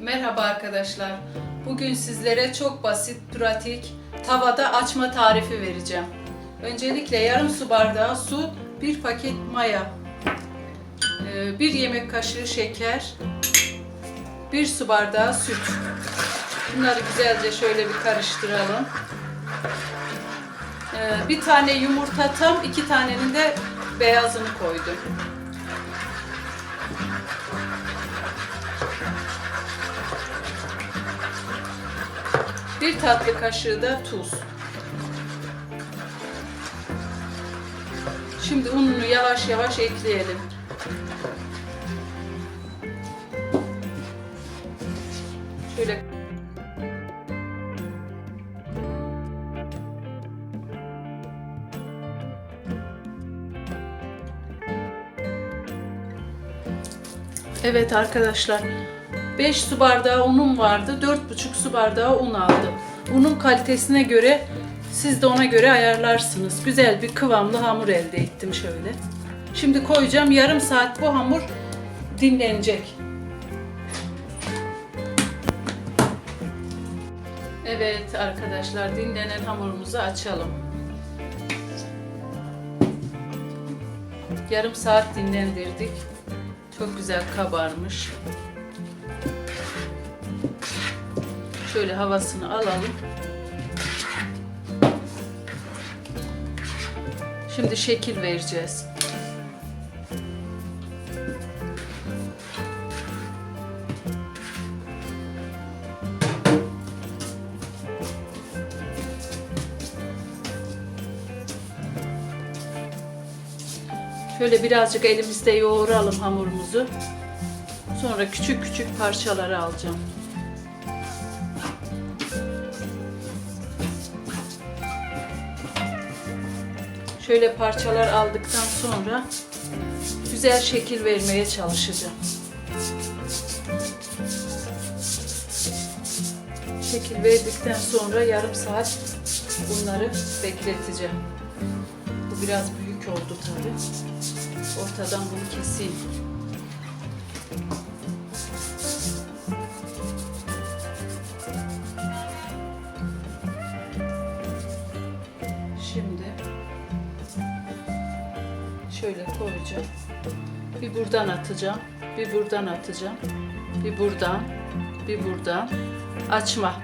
Merhaba arkadaşlar. Bugün sizlere çok basit, pratik tavada açma tarifi vereceğim. Öncelikle yarım su bardağı su, bir paket maya, e, bir yemek kaşığı şeker, bir su bardağı süt. Bunları güzelce şöyle bir karıştıralım. E, Bir tane yumurta tam, iki tanenin de beyazını koydum. Bir tatlı kaşığı da tuz. Şimdi ununu yavaş yavaş ekleyelim. Şöyle Evet arkadaşlar. 5 su bardağı unum vardı. 4,5 su bardağı un aldım. Unun kalitesine göre siz de ona göre ayarlarsınız. Güzel bir kıvamlı hamur elde ettim şöyle. Şimdi koyacağım. Yarım saat bu hamur dinlenecek. Evet arkadaşlar dinlenen hamurumuzu açalım. Yarım saat dinlendirdik. Çok güzel kabarmış. Şöyle havasını alalım. Şimdi şekil vereceğiz. Şöyle birazcık elimizde yoğuralım hamurumuzu. Sonra küçük küçük parçalara alacağım. Şöyle parçalar aldıktan sonra güzel şekil vermeye çalışacağım. Şekil verdikten sonra yarım saat bunları bekleteceğim. Bu biraz büyük oldu tabi. Ortadan bunu keseyim. Şöyle koyacağım. Bir buradan atacağım, bir buradan atacağım, bir buradan, bir buradan. Açma.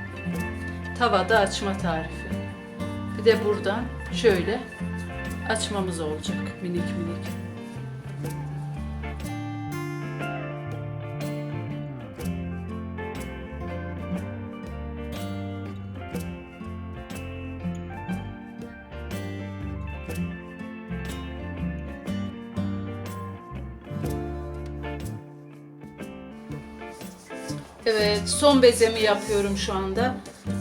Tavada açma tarifi. Bir de buradan şöyle açmamız olacak minik minik. Evet, son bezemi yapıyorum şu anda.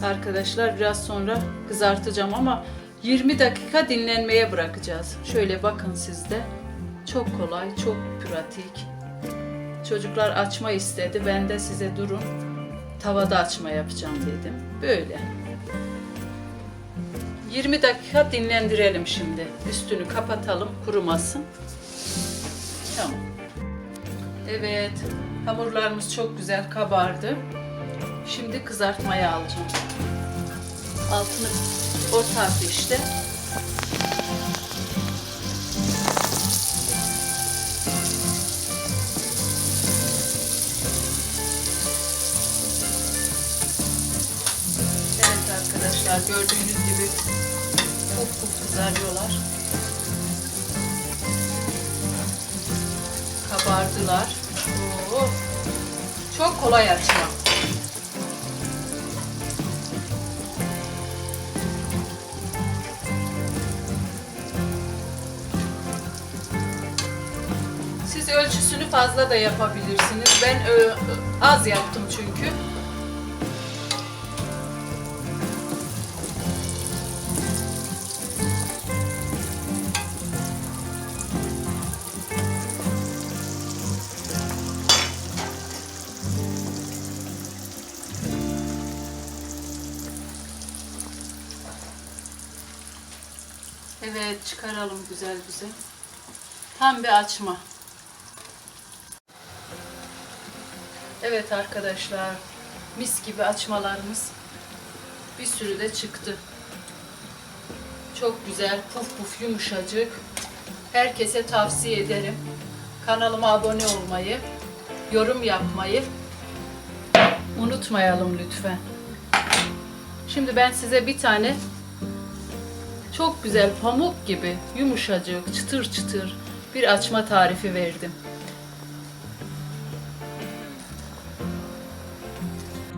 Arkadaşlar biraz sonra kızartacağım ama 20 dakika dinlenmeye bırakacağız. Şöyle bakın sizde. Çok kolay, çok pratik. Çocuklar açma istedi. Ben de size durun. Tavada açma yapacağım dedim. Böyle. 20 dakika dinlendirelim şimdi. Üstünü kapatalım, kurumasın. Tamam. Evet, hamurlarımız çok güzel kabardı. Şimdi kızartmaya alacağım. Altını orta ateşte. Evet arkadaşlar gördüğünüz gibi puf puf kızarıyorlar. Kabardılar. Çok kolay açma. Siz ölçüsünü fazla da yapabilirsiniz. Ben az yaptım çünkü. Evet çıkaralım güzel güzel. Tam bir açma. Evet arkadaşlar, mis gibi açmalarımız bir sürü de çıktı. Çok güzel, puf puf yumuşacık. Herkese tavsiye ederim. Kanalıma abone olmayı, yorum yapmayı unutmayalım lütfen. Şimdi ben size bir tane çok güzel pamuk gibi yumuşacık, çıtır çıtır bir açma tarifi verdim.